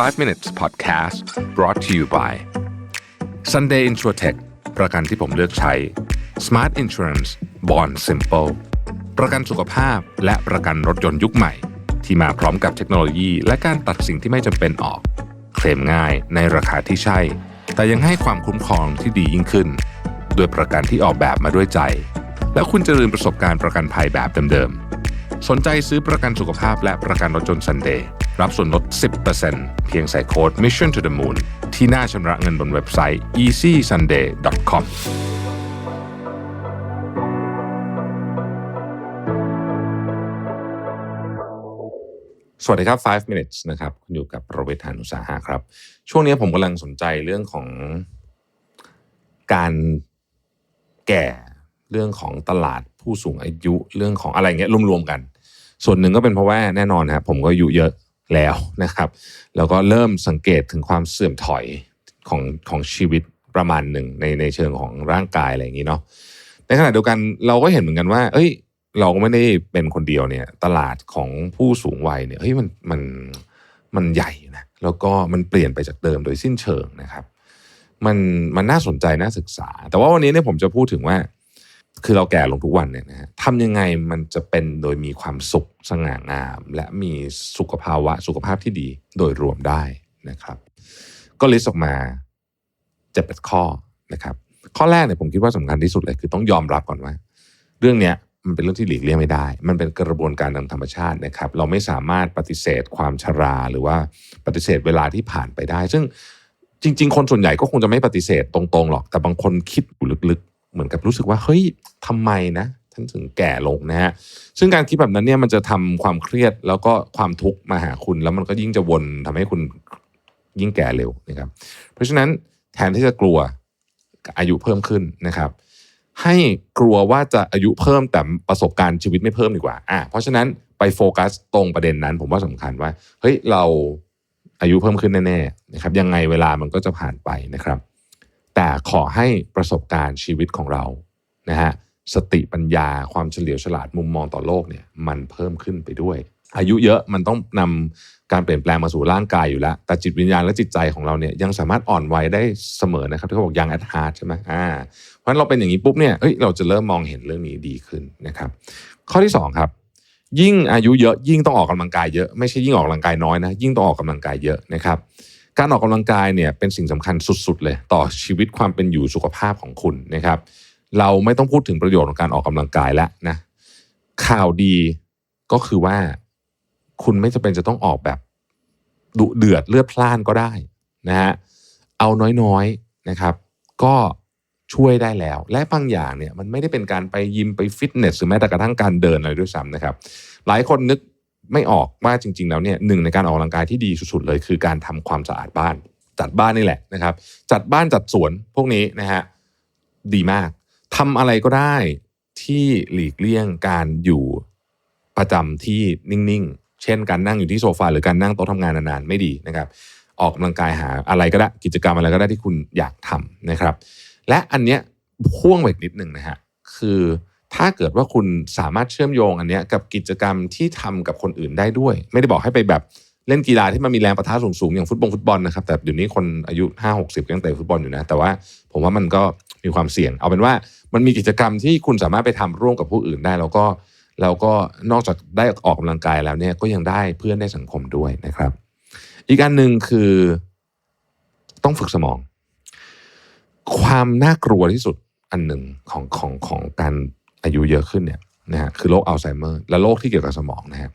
5 minutes podcast brought to you by Sunday Insurtech ประกันที่ผมเลือกใช้ Smart Insurance Bond Simple ประกันสุขภาพและประกันรถยนต์ยุคใหม่ ที่มาพร้อมกับเทคโนโลยี และการตัดสิ่งที่ไม่จำเป็นออก เคลมง่ายในราคาที่ใช่ แต่ยังให้ความคุ้มครองที่ดียิ่งขึ้น ด้วยประกันที่ออกแบบมาด้วยใจ แล้วคุณจะลืมประสบการณ์ประกันภัยแบบเดิมๆสนใจซื้อประกันสุขภาพและประกันรถยนต์ Sunday รับส่วนลด 10%เพียงใส่โค้ด Mission to the Moon ที่หน้าชำระเงินบนเว็บไซต์ easysunday.com สวัสดีครับ 5 minutes นะครับคุณอยู่กับโรเบิร์ตหานุสาหะครับ ช่วงนี้ผมกำลังสนใจเรื่องของการแก่เรื่องของตลาดผู้สูงอายุเรื่องของอะไรเงี้ยรวมๆกัน ส่วนหนึ่งก็เป็นเพราะว่าแน่นอนนะครับผมก็อายุเยอะ แล้วนะครับ แล้วก็เริ่มสังเกตถึงความเสื่อมถอยของของชีวิตประมาณหนึ่งในในเชิงของร่างกายอะไรอย่างนี้เนาะในขณะเดียวกันเราก็เห็นเหมือนกันว่า เอ้ย เราก็ไม่ได้เป็นคนเดียวเนี่ย ตลาดของผู้สูงวัยเนี่ยเฮ้ยมันมันมันใหญ่นะแล้วก็มันเปลี่ยนไปจากเดิมโดยสิ้นเชิงนะครับ มันมันน่าสนใจน่าศึกษา แต่ว่าวันนี้เนี่ยผมจะพูดถึงว่า คือเราแก่ลงทุกวันเนี่ยนะฮะทำยังไงมันจะเป็นโดยมีความสุขสง่างาม และมีสุขภาวะสุขภาพที่ดีโดยรวมได้นะครับ ก็ลิสต์ออกมาเจ็ดแปดข้อนะครับ ข้อแรกเนี่ยผมคิดว่าสำคัญที่สุดเลยคือต้องยอมรับก่อนว่า เรื่องเนี้ยมันเป็นเรื่องที่หลีกเลี่ยงไม่ได้ มันเป็นกระบวนการทางธรรมชาตินะครับ เราไม่สามารถปฏิเสธความชราหรือว่าปฏิเสธเวลาที่ผ่านไปได้ ซึ่งจริง ๆ คนส่วนใหญ่ก็คงจะไม่ปฏิเสธตรงๆหรอก แต่บางคนคิดอยู่ลึกๆ เหมือนกับรู้สึกว่าเฮ้ยทำไมนะท่านถึงแก่ลงนะฮะซึ่งการคิดแบบนั้นเนี่ยมันจะทำความเครียดแล้วก็ความทุกข์มาหาคุณ แล้วมันก็ยิ่งจะวนทำให้คุณยิ่งแก่เร็วนะครับ เพราะฉะนั้นแทนที่จะกลัวอายุเพิ่มขึ้นนะครับ ให้กลัวว่าจะอายุเพิ่มแต่ประสบการณ์ชีวิตไม่เพิ่มดีกว่าอะเพราะฉะนั้นไปโฟกัสตรงประเด็นนั้น ผมว่าสำคัญว่าเฮ้ยเราอายุเพิ่มขึ้นแน่ๆนะครับ ยังไงเวลามันก็จะผ่านไปนะครับ แต่ขอให้ประสบการณ์ชีวิตของเรานะฮะสติปัญญาความเฉลียวฉลาดมุมมองต่อโลกเนี่ยมันเพิ่มขึ้นไปด้วย อายุเยอะมันต้องนำการเปลี่ยนแปลงมาสู่ร่างกายอยู่แล้ว แต่จิตวิญญาณและจิตใจของเราเนี่ยยังสามารถอ่อนวัยได้เสมอนะครับที่เขาบอกยังแอดฮาร์ดใช่ไหมอ่าเพราะฉะนั้นเราเป็นอย่างนี้ปุ๊บเนี่ยเอ้ยเราจะเริ่มมองเห็นเรื่องนี้ดีขึ้นนะครับ ข้อที่สองครับ ยิ่งอายุเยอะยิ่งต้องออกกำลังกายเยอะไม่ใช่ยิ่งออกกำลังกายน้อยนะยิ่งต้องออกกำลังกายเยอะนะครับ การออกกำลังกายเนี่ยเป็นสิ่งสำคัญสุดๆเลย ต่อชีวิตความเป็นอยู่สุขภาพของคุณนะครับ เราไม่ต้องพูดถึงประโยชน์ของการออกกำลังกายแล้วนะข่าวดีก็คือว่าคุณไม่จำเป็นจะต้องออกแบบดุเดือดเลือดพล่านก็ได้นะฮะเอาน้อยๆนะครับ ก็ช่วยได้แล้ว และบางอย่างเนี่ยมันไม่ได้เป็นการไปยิมไปฟิตเนสหรือแม้แต่กระทั่งการเดินอะไรด้วยซ้ำนะครับ หลายคนนึก ไม่ออกว่าจริง ๆ แล้วเนี่ยหนึ่งในการออกกำลังกายที่ดีสุดๆเลย คือการทำความสะอาดบ้าน จัดบ้านนี่แหละนะครับ จัดบ้านจัดสวนพวกนี้นะฮะดีมากทำอะไรก็ได้ที่หลีกเลี่ยงการอยู่ประจำที่นิ่งๆ เช่น การนั่งอยู่ที่โซฟาหรือการนั่งโต๊ะทำงานนานๆไม่ดีนะครับ ออกกำลังกายหาอะไรก็ได้กิจกรรมอะไรก็ได้ที่คุณอยากทำนะครับ และอันเนี้ยพ่วงไปอีกนิดหนึ่งนะฮะคือ ถ้าเกิดว่าคุณสามารถเชื่อมโยงอันนี้กับกิจกรรมที่ทำกับคนอื่นได้ด้วย ไม่ได้บอกให้ไปแบบเล่นกีฬาที่มันมีแรงประทะสูงๆอย่างฟุตบอลฟุตบอลนะครับแต่เดี๋ยวนี้คนอายุ5 60ก็ยังเตะฟุตบอลอยู่นะ แต่ว่าผมว่ามันก็มีความเสี่ยง เอาเป็นว่ามันมีกิจกรรมที่คุณสามารถไปทำร่วมกับผู้อื่นได้ แล้วก็แล้วก็นอกจากได้ออกกำลังกายแล้วเนี่ยก็ยังได้เพื่อนได้สังคมด้วยนะครับ อีกอันหนึ่งคือต้องฝึกสมอง ความน่ากลัวที่สุดอันหนึ่งของของของการ อายุเยอะขึ้นเนี่ยนะฮะคือโรคอัลไซเมอร์และโรคที่เกี่ยวกับสมองนะฮะ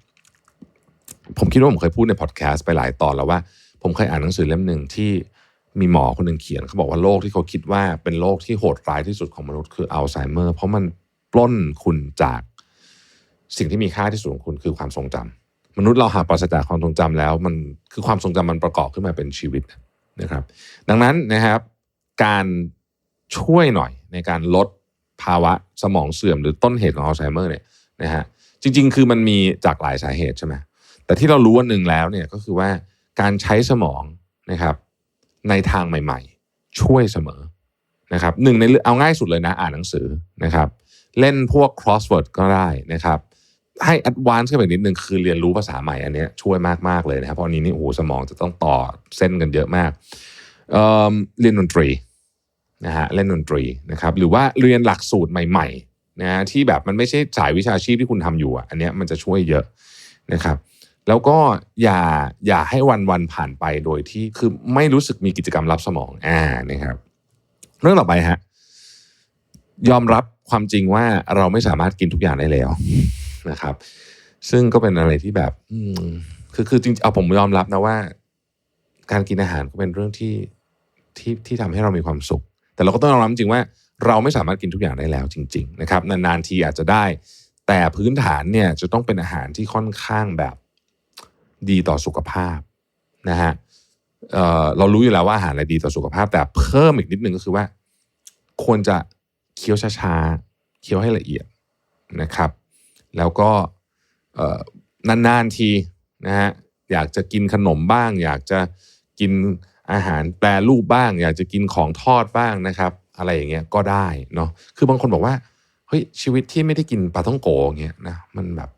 ผมคิดว่าผมเคยพูดในพอดแคสต์ไปหลายตอนแล้วว่า ผมเคยอ่านหนังสือเล่มหนึ่งที่มีหมอคนหนึ่งเขียนเขาบอกว่าโรคที่เขาคิดว่าเป็นโรคที่โหดร้ายที่สุดของมนุษย์คืออัลไซเมอร์เพราะมันปล้นคุณจากสิ่งที่มีค่าที่สุดของคุณคือความทรงจำมนุษย์เราหากปราศจากความทรงจำแล้ว มันคือความทรงจำมันประกอบขึ้นมาเป็นชีวิตนะครับ ดังนั้นนะครับ การช่วยหน่อยในการลด ภาวะสมองเสื่อมหรือต้นเหตุของอัลไซเมอร์เนี่ยนะฮะจริง ๆ คือมันมีจากหลายสาเหตุใช่ไหมแต่ที่เรารู้วันหนึ่งแล้วเนี่ยก็คือว่าการใช้สมองนะครับ ในทางใหม่ ๆ ช่วยเสมอนะครับหนึ่งในเอาง่ายสุดเลยนะอ่านหนังสือนะครับ เล่นพวก crossword ก็ได้นะครับให้ advance ขึ้นไปนิดนึงคือเรียนรู้ภาษาใหม่อันนี้ช่วยมาก ๆ เลยนะครับ เพราะอันนี้นี่โอ้โหสมองจะต้องต่อเส้นกันเยอะมากเเรียนดนตรี นะฮะเล่นดนตรีนะครับหรือว่าเรียนหลักสูตรใหม่ๆนะฮะที่แบบมันไม่ใช่สายวิชาชีพที่คุณทำอยู่อะอันเนี้ยมันจะช่วยเยอะนะครับแล้วก็อย่าอย่าให้วันวันผ่านไปโดยที่คือไม่รู้สึกมีกิจกรรมรับสมองอ่านะครับ เรื่องต่อไปฮะยอมรับความจริงว่าเราไม่สามารถกินทุกอย่างได้แล้วนะครับ ซึ่งก็เป็นอะไรที่แบบคือคือจริงเอาผมยอมรับนะว่า การกินอาหารก็เป็นเรื่องที่ที่ที่ทำให้เรามีความสุข แต่เราก็ต้องยอมรับจริงว่าเราไม่สามารถกินทุกอย่างได้แล้วจริงๆนะครับนานๆทีอาจจะได้ แต่พื้นฐานเนี่ยจะต้องเป็นอาหารที่ค่อนข้างแบบดีต่อสุขภาพนะฮะเเรารู้อยู่แล้วว่าอาหารอะไรดีต่อสุขภาพ แต่เพิ่มอีกนิดนึงก็คือว่า ควรจะเคี้ยวช้าๆเคี้ยวให้ละเอียดนะครับ แล้วก็นานๆทีนะฮะอยากจะกินขนมบ้าง อยากจะกิน อาหารแปรรูปบ้าง อยากจะกินของทอดบ้างนะครับ อะไรอย่างเงี้ยก็ได้เนาะคือบางคนบอกว่าเฮ้ยชีวิตที่ไม่ได้กินปลาท่องโกงเงี้ยนะมันแบบ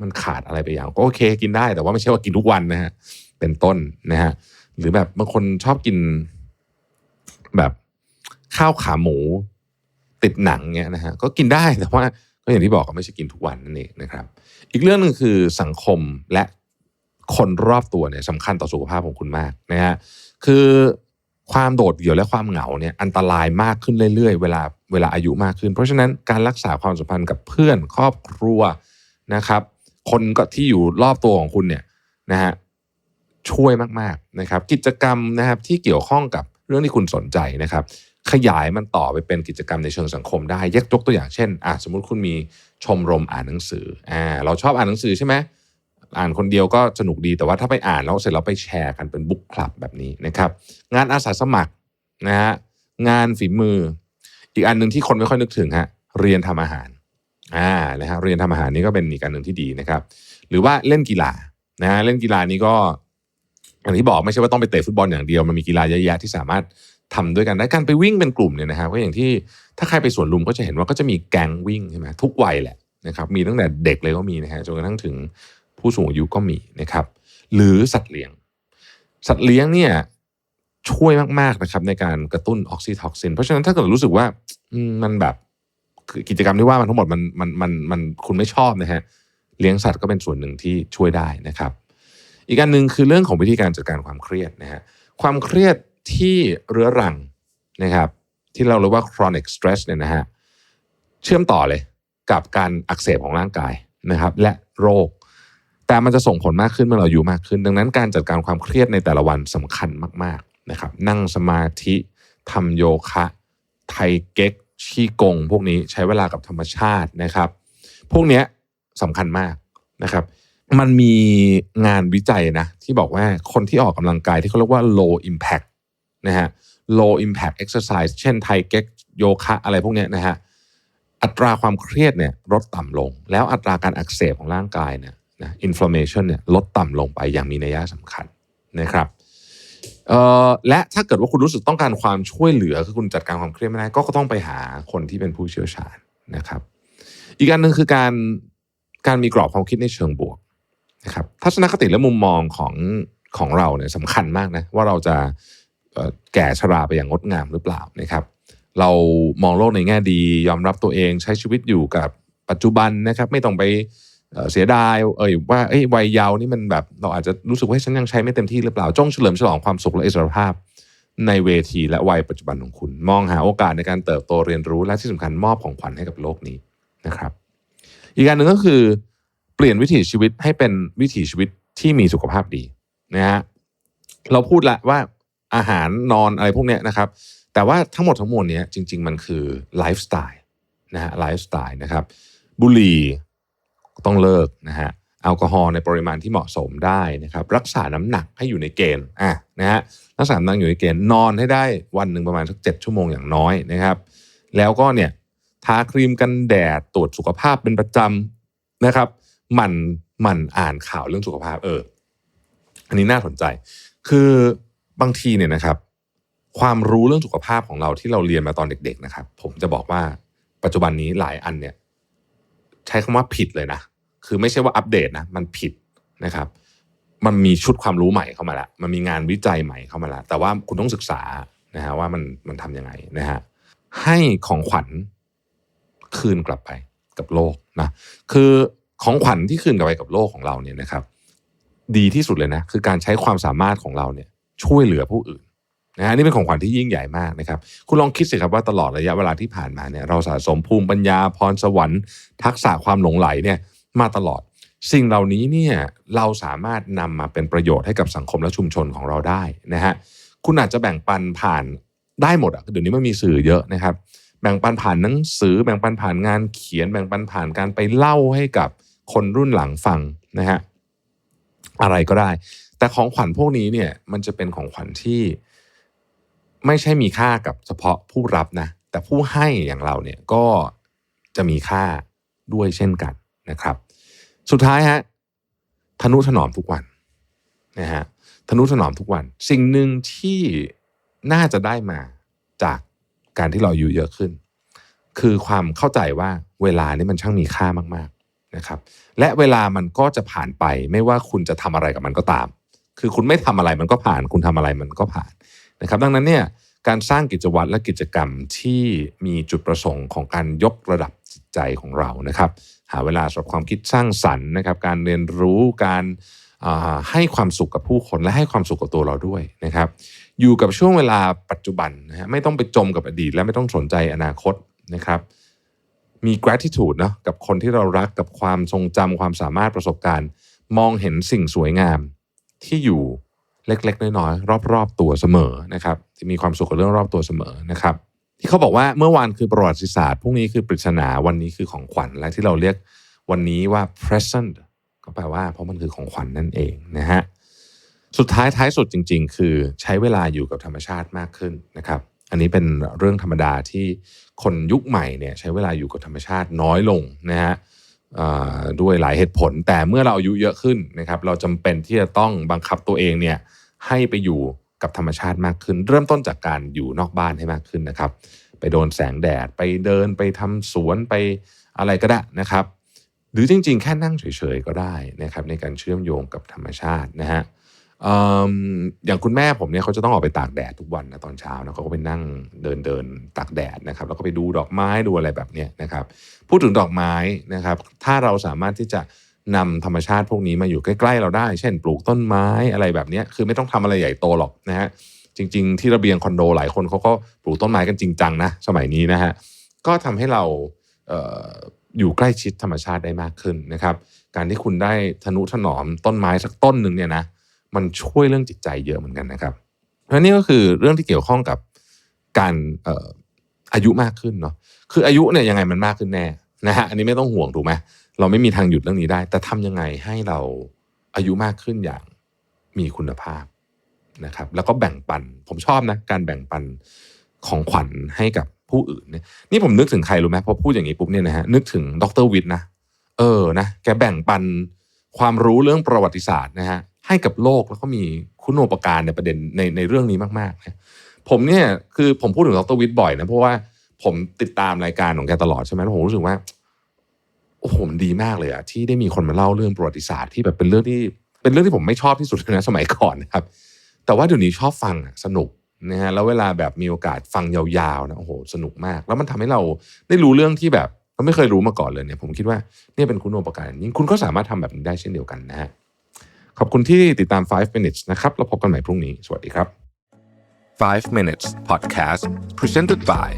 มันขาดอะไรไปอย่างก็โอเคกินได้แต่ว่าไม่ใช่ว่ากินทุกวันนะฮะเป็นต้นนะฮะหรือแบบบางคนชอบกินแบบข้าวขาหมูติดหนังเงี้ยนะฮะก็กินได้แต่ว่าก็อย่างที่บอกก็ไม่ใช่กินทุกวันนั่นเองนะครับ อีกเรื่องหนึ่งคือสังคมและ คนรอบตัวเนี่ยสำคัญต่อสุขภาพของคุณมากนะฮะคือความโดดเดี่ยวและความเหงาเนี่ยอันตรายมากขึ้นเรื่อยๆ เวลาเวลาอายุมากขึ้น เพราะฉะนั้นการรักษาความสัมพันธ์กับเพื่อนครอบครัวนะครับ คนก็ที่อยู่รอบตัวของคุณเนี่ยนะฮะช่วยมากๆนะครับ กิจกรรมนะครับที่เกี่ยวข้องกับเรื่องที่คุณสนใจนะครับ ขยายมันต่อไปเป็นกิจกรรมในเชิงสังคมได้ยกยกตัวอย่างเช่นอะสมมุติคุณมีชมรมอ่านหนังสืออ่าเราชอบอ่านหนังสือใช่ไหม อ่านคนเดียวก็สนุกดีแต่ว่าถ้าไปอ่านแล้วเสร็จแล้วไปแชร์กันเป็นบุ๊กคลับแบบนี้นะครับ งานอาสาสมัครนะฮะงานฝีมือ อีกอันหนึ่งที่คนไม่ค่อยนึกถึงฮะเรียนทำอาหารอ่านะฮะเรียนทำอาหารนี่ก็เป็นอีกอันหนึ่งที่ดีนะครับ หรือว่าเล่นกีฬานะฮะเล่นกีฬานี้ก็อย่างที่บอกไม่ใช่ว่าต้องไปเตะฟุตบอลอย่างเดียวมันมีกีฬาเยอะแยะที่สามารถทำด้วยกันได้การไปวิ่งเป็นกลุ่มเนี่ยนะครับก็อย่างที่ถ้าใครไปสวนลุมก็จะเห็นว่าก็จะมีแก๊งวิ่งใช่ไหมทุกวัยแหละนะครับมีตั้งแต่เด็กเลยก็มีนะฮะจนกระทั่งถึง ผู้สูงอายุก็มีนะครับ หรือสัตว์เลี้ยง สัตว์เลี้ยงเนี่ยช่วยมากๆนะครับในการกระตุ้นออกซิโทซิน เพราะฉะนั้นถ้าเกิดรู้สึกว่ามมันแบบคือกิจกรรมที่ว่ามันทั้งหมดมันมันมันมันคุณไม่ชอบนะฮะเลี้ยงสัตว์ก็เป็นส่วนหนึ่งที่ช่วยได้นะครับ อีกอันหนึ่งคือเรื่องของวิธีการจัดการความเครียดนะฮะความเครียดที่เรื้อรังนะครับที่เราเรียกว่า chronic stress เนี่ยนะฮะเชื่อมต่อเลยกับการอักเสบของร่างกายนะครับ และโรค แต่มันจะส่งผลมากขึ้นเมื่อเราอายุมากขึ้น ดังนั้นการจัดการความเครียดในแต่ละวันสำคัญมากๆนะครับ นั่งสมาธิทำโยคะ ไทเก๊กชีกง พวกนี้ใช้เวลากับธรรมชาตินะครับ พวกนี้สำคัญมากนะครับ มันมีงานวิจัยนะที่บอกว่าคนที่ออกกำลังกายที่เขาเรียกว่า low impact นะฮะ low impact exercise เช่นไทเก๊กโยคะอะไรพวกนี้นะฮะ อัตราความเครียดเนี่ยลดต่ำลง แล้วอัตราการอักเสบของร่างกายเนี่ย นะ inflammation เนี่ยลดต่ำลงไปอย่างมีนัยสำคัญนะครับและถ้าเกิดว่าคุณรู้สึกต้องการความช่วยเหลือคือคุณจัดการความเครียดไม่ได้ก็ต้องไปหาคนที่เป็นผู้เชี่ยวชาญนะครับ อีกอันหนึ่งคือการการมีกรอบความคิดในเชิงบวกนะครับทัศนคติและมุมมองของของเราเนี่ยสำคัญมากนะว่าเราจะแก่ชราไปอย่างงดงามหรือเปล่านะครับ เรามองโลกในแง่ดียอมรับตัวเองใช้ชีวิตอยู่กับปัจจุบันนะครับ ไม่ต้องไป เสียดายเอ่ยว่าเอ้ยวัยเยาว์นี่มันแบบเราอาจจะรู้สึกว่าฉันยังใช้ไม่เต็มที่หรือเปล่าจงเฉลิมฉลองความสุขและอิสรภาพในเวทีและวัยปัจจุบันของคุณ มองหาโอกาสในการเติบโตเรียนรู้และที่สำคัญมอบของขวัญให้กับโลกนี้นะครับ อีกการหนึ่งก็คือ เปลี่ยนวิถีชีวิตให้เป็นวิถีชีวิตที่มีสุขภาพดีนะฮะเราพูดละว่าอาหารนอนอะไรพวกเนี้ยนะครับ แต่ว่าทั้งหมดทั้งมวลเนี้ยจริง ๆ มันคือไลฟ์สไตล์นะฮะไลฟ์สไตล์นะครับบุหรี่ ต้องเลิกนะฮะแอลกอฮอล์ในปริมาณที่เหมาะสมได้นะครับ รักษาน้ำหนักให้อยู่ในเกณฑ์อะนะฮะรักษาน้ำหนักอยู่ในเกณฑ์นอนให้ได้วันหนึ่งประมาณสักเจ็ดชั่วโมงอย่างน้อยนะครับ แล้วก็เนี่ยทาครีมกันแดดตรวจสุขภาพเป็นประจำนะครับหมั่นหมั่นอ่านข่าวเรื่องสุขภาพเออ อันนี้น่าสนใจ คือบางทีเนี่ยนะครับ ความรู้เรื่องสุขภาพของเราที่เราเรียนมาตอนเด็ก ๆ นะครับ ผมจะบอกว่าปัจจุบันนี้หลายอันเนี่ย ใช้คำว่าผิดเลยนะคือไม่ใช่ว่าอัปเดตนะมันผิดนะครับ มันมีชุดความรู้ใหม่เข้ามาล้วมันมีงานวิจัยใหม่เข้ามาล้วแต่ว่าคุณต้องศึกษานะฮะว่ามันมันทำยังไงนะฮะให้ของขวัญคืนกลับไปกับโลกนะคือของขวัญที่คืนกลับไปกับโลกของเราเนี่ยนะครับ ดีที่สุดเลยนะ คือการใช้ความสามารถของเราเนี่ย ช่วยเหลือผู้อื่น นะฮะนี่เป็นของขวัญที่ยิ่งใหญ่มากนะครับ คุณลองคิดสิครับว่าตลอดระยะเวลาที่ผ่านมาเนี่ยเราสะสมภูมิปัญญาพรสวรรค์ ทักษะความหลงไหลเนี่ยมาตลอด สิ่งเหล่านี้เนี่ยเราสามารถนำมาเป็นประโยชน์ให้กับสังคมและชุมชนของเราได้นะฮะคุณอาจจะแบ่งปันผ่านได้หมดอะเดี๋ยวนี้มันมีสื่อเยอะนะครับ แบ่งปันผ่านหนังสือ แบ่งปันผ่านงานเขียน แบ่งปันผ่านการไปเล่าให้กับคนรุ่นหลังฟังนะฮะอะไรก็ได้ แต่ของขวัญพวกนี้เนี่ยมันจะเป็นของขวัญที่ ไม่ใช่มีค่ากับเฉพาะผู้รับนะ แต่ผู้ให้อย่างเราเนี่ยก็จะมีค่าด้วยเช่นกันนะครับ สุดท้ายฮะทนุถนอมทุกวันนะฮะทนุถนอมทุกวัน สิ่งหนึ่งที่น่าจะได้มาจากการที่เราอยู่เยอะขึ้น คือความเข้าใจว่าเวลานี่มันช่างมีค่ามากๆนะครับ และเวลามันก็จะผ่านไป ไม่ว่าคุณจะทำอะไรกับมันก็ตาม คือคุณไม่ทำอะไรมันก็ผ่าน คุณทำอะไรมันก็ผ่าน นะครับดังนั้นเนี่ยการสร้างกิจวัตรและกิจกรรมที่มีจุดประสงค์ของการยกระดับจิตใจของเรานะครับ หาเวลาสำหรับความคิดสร้างสรรค์นะครับ การเรียนรู้การให้ความสุขกับผู้คนและให้ความสุขกับตัวเราด้วยนะครับ อยู่กับช่วงเวลาปัจจุบันนะฮะไม่ต้องไปจมกับอดีต และไม่ต้องสนใจอนาคตนะครับ มี gratitude นะกับคนที่เรารักกับความทรงจำความสามารถประสบการณ์ มองเห็นสิ่งสวยงามที่อยู่ เล็ก ๆ น้อยๆรอบๆตัวเสมอนะครับที่มีความสุขกับเรื่องรอบตัวเสมอนะครับ ที่เขาบอกว่าเมื่อวานคือประวัติศาสตร์พรุ่งนี้คือปริศนาวันนี้คือของขวัญและที่เราเรียกวันนี้ว่า present ก็แปลว่าเพราะมันคือของขวัญนนั่นเองนะฮะสุดท้ายท้ายสุดจริง ๆ คือใช้เวลาอยู่กับธรรมชาติมากขึ้นนะครับ อันนี้เป็นเรื่องธรรมดาที่คนยุคใหม่เนี่ยใช้เวลาอยู่กับธรรมชาติน้อยลงนะฮะ ด้วยหลายเหตุผล แต่เมื่อเราอายุเยอะขึ้นนะครับ เราจำเป็นที่จะต้องบังคับตัวเองเนี่ยให้ไปอยู่กับธรรมชาติมากขึ้น เริ่มต้นจากการอยู่นอกบ้านให้มากขึ้นนะครับ ไปโดนแสงแดดไปเดินไปทำสวนไปอะไรก็ได้นะครับ หรือจริงๆ แค่นั่งเฉยๆก็ได้นะครับ ในการเชื่อมโยงกับธรรมชาตินะฮะ อย่างคุณแม่ผมเนี่ยเขาจะต้องออกไปตากแดดทุกวันนะตอนเช้านะเขาก็ไปนั่งเดินเดินตากแดดนะครับแล้วก็ไปดูดอกไม้ดูอะไรแบบนี้นะครับ พูดถึงดอกไม้นะครับ ถ้าเราสามารถที่จะนำธรรมชาติพวกนี้มาอยู่ใกล้ๆเราได้ เช่น ปลูกต้นไม้อะไรแบบนี้คือไม่ต้องทำอะไรใหญ่โตหรอกนะฮะจริง ๆ ที่ระเบียงคอนโดหลายคนเขาก็ปลูกต้นไม้กันจริงจังนะสมัยนี้นะฮะก็ทำให้เราเอออยู่ใกล้ชิดธรรมชาติได้มากขึ้นนะครับ การที่คุณได้ทนุถนอมต้นไม้สักต้นหนึ่งเนี่ยนะ มันช่วยเรื่องจิตใจเยอะเหมือนกันนะครับเพราะนี่ก็คือเรื่องที่เกี่ยวข้องกับการอออายุมากขึ้นเนาะคืออายุเนี่ยยังไงมันมากขึ้นแน่นะฮะอันนี้ไม่ต้องห่วงถูกไหมเราไม่มีทางหยุดเรื่องนี้ได้ แต่ทำยังไงให้เราอายุมากขึ้นอย่างมีคุณภาพนะครับ แล้วก็แบ่งปัน ผมชอบนะการแบ่งปันของขวัญให้กับผู้อื่นเนี่ยนี่ผมนึกถึงใครรู้ไหมพอพูดอย่างนี้ปุ๊บเนี่ยนะฮะนึกถึงดรวิทย์นะเออนะแกแบ่งปันความรู้เรื่องประวัติศาสตร์นะฮะ ให้กับโลกแล้วก็มีคุณูปการในประเด็นในในเรื่องนี้มากๆนะผมเนี่ยคือผมพูดถึงดรวิทย์บ่อยนะเพราะว่าผมติดตามรายการของแกตลอดใช่ไหมผมรู้สึกว่าโอ้โหมันดีมากเลยอะที่ได้มีคนมาเล่าเรื่องประวัติศาสตร์ที่แบบเป็นเรื่องที่เป็นเรื่องที่ผมไม่ชอบที่สุดนะสมัยก่อนนะครับ แต่ว่าเดี๋ยวนี้ชอบฟังสนุกนะฮะแล้วเวลาแบบมีโอกาสฟังยาวๆนะโอ้โหสนุกมาก แล้วมันทำให้เราได้รู้เรื่องที่แบบเราไม่เคยรู้มาก่อนเลยเนี่ย ผมคิดว่าเนี่ยเป็นคุณโอปการยิ่งคุณก็สามารถทำแบบนี้ได้เช่นเดียวกันนะฮะ ขอบคุณที่ติดตาม 5 minutes นะครับแล้วพบกันใหม่พรุ่งนี้ สวัสดีครับ 5 minutes podcast presented by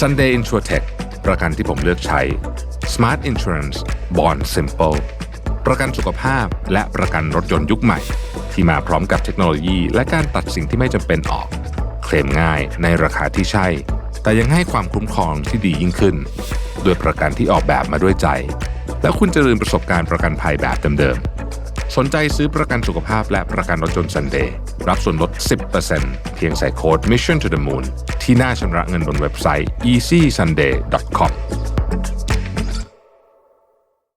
Sunday Insurtech ประกันที่ผมเลือกใช้ Smart Insurance Bond Simple ประกันสุขภาพและประกันรถยนต์ยุคใหม่ ที่มาพร้อมกับเทคโนโลยี และการตัดสิ่งที่ไม่จำเป็นออก เคลมง่ายในราคาที่ใช่ แต่ยังให้ความคุ้มครองที่ดียิ่งขึ้นด้วยประกันที่ออกแบบมาด้วยใจ แล้วคุณจะลืมประสบการณ์ประกันภัยแบบเดิมๆ สนใจซื้อประกันสุขภาพและประกันรถยนต์ซันเดย์รับส่วนลด 10%เพียงใส่โค้ด Mission to the Moon ที่หน้าชำระเงินบนเว็บไซต์ easysunday.com